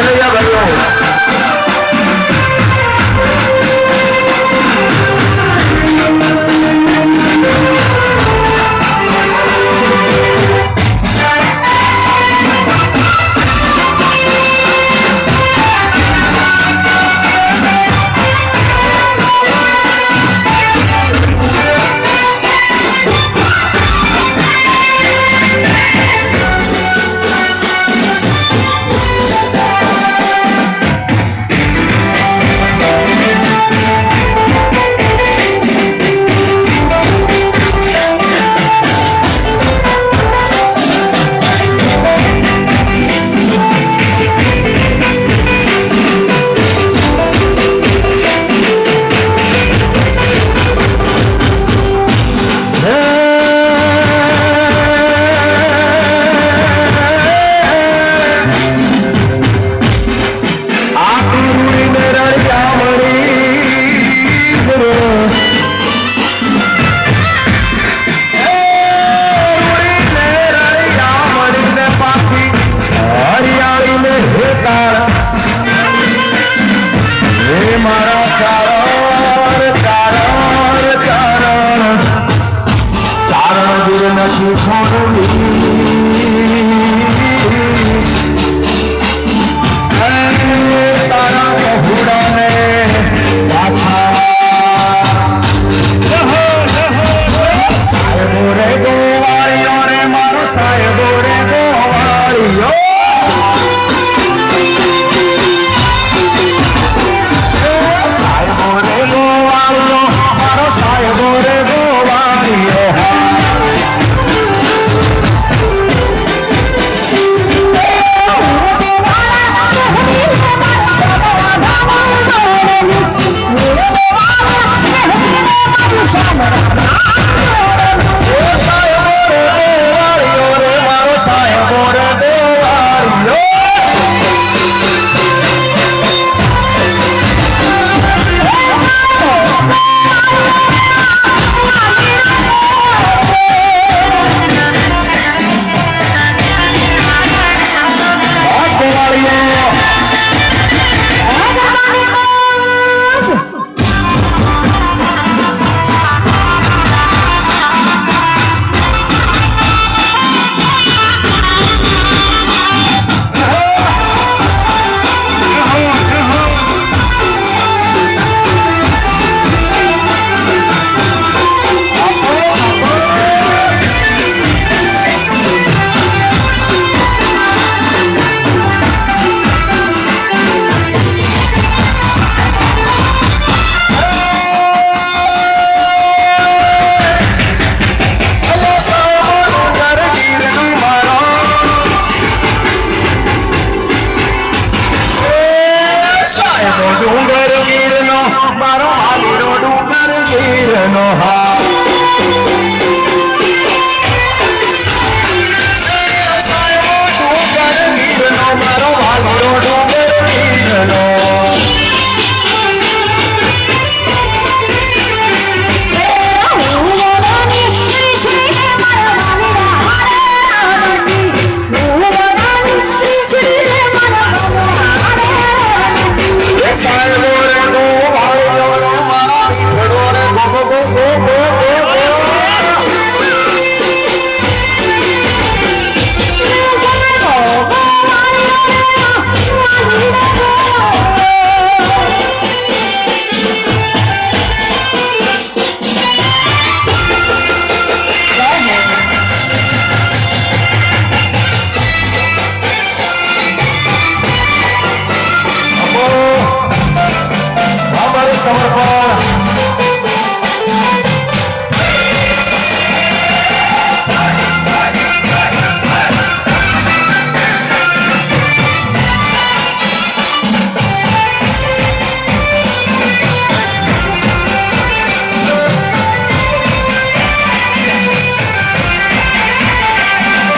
Give me. তোমার কারণ কারণ কারণ নাকি ফোন બારો હાલી રોડ ઉપર ગીરનો હાર.